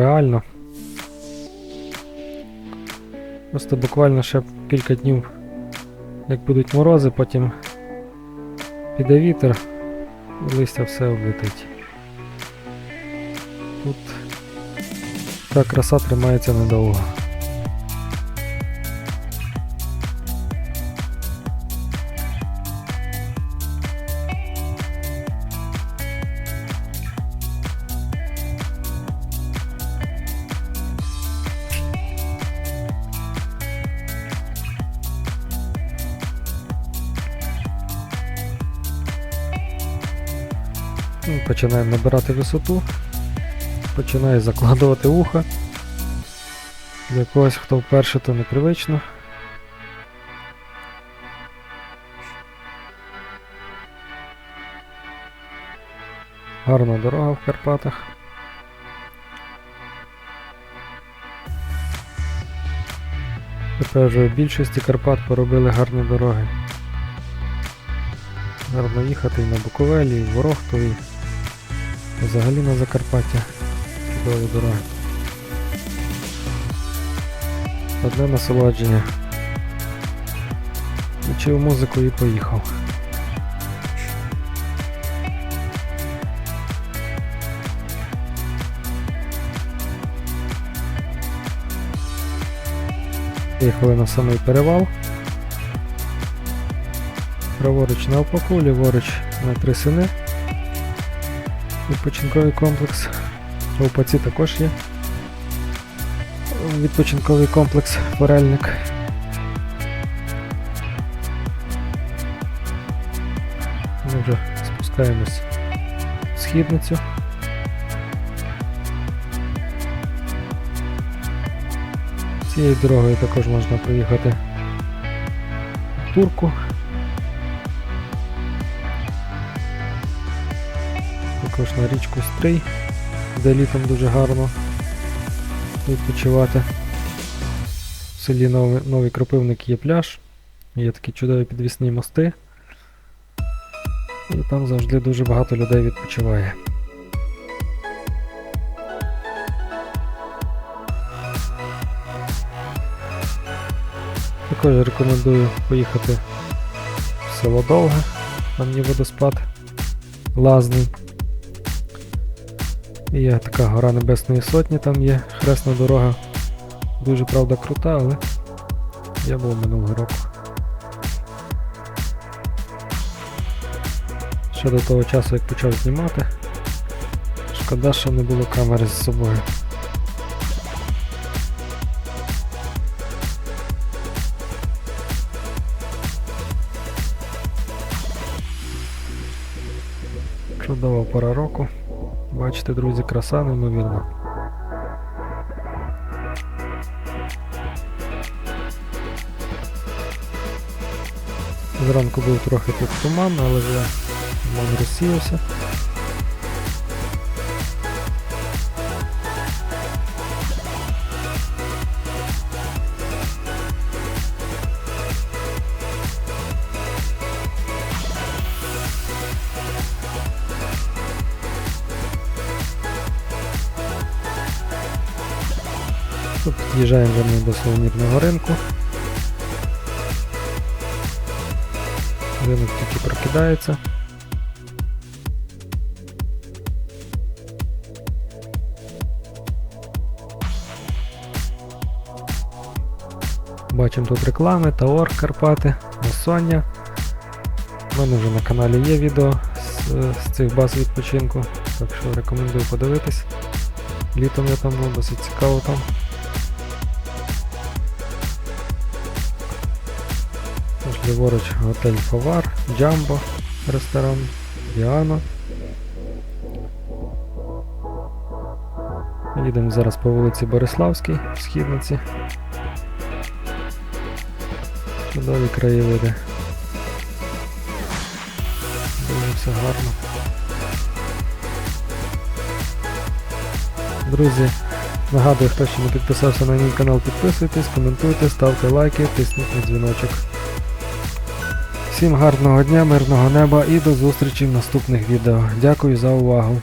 Реально. Просто буквально ще кілька днів, як будуть морози, потім піде вітер, і листя все облетить. Тут та краса тримається недовго. Починаємо набирати висоту, починаю закладувати вуха. Для когось, хто вперше, то непривично. Гарна дорога в Карпатах. Тепер вже в більшості Карпат поробили гарні дороги. Гарно їхати і на Буковелі, і в Ворохту, і взагалі на Закарпаття. Чудові дороги. Одне насолодження. Включив музику і поїхав. Приїхали на самий перевал. Праворуч навпаку, ліворуч на три сини. Відпочинковий комплекс. У Паці також є. Відпочинковий комплекс Форельник. Ми вже спускаємось в східницю. Цією дорогою також можна проїхати в Турку. Також на річку Стрий, де літом дуже гарно відпочивати. В селі Новий, Новий Кропивник є пляж, є такі чудові підвісні мости. І там завжди дуже багато людей відпочиває. Також рекомендую поїхати в село Довге, там є водоспад Лазний. Є така гора Небесної Сотні, там є хресна дорога. Дуже правда крута, але я був минулого року. Ще до того часу, як почав знімати. Шкода, що не було камери з собою. Чудова пора року. Бачите, друзі, краса неймовірна. Зранку був трохи тут туман, але вже туман розсіявся. Тут під'їжджаємо вже до сувенірного ринку. Ринок тільки прокидається. Бачимо тут реклами, Таор, Карпати, Масоння. У мене вже на каналі є відео з, з цих баз відпочинку, так що рекомендую подивитись. Літом я там був, досить цікаво там. Ліворуч готель Фавар, Джамбо, ресторан, Діана. Їдемо зараз по вулиці Бориславській, в східниці. Чудові краєвиди. Дуже все гарно. Друзі, нагадую, хто ще не підписався на мій канал, підписуйтесь, коментуйте, ставте лайки, тисніть на дзвіночок. Всім гарного дня, мирного неба і до зустрічі в наступних відео. Дякую за увагу.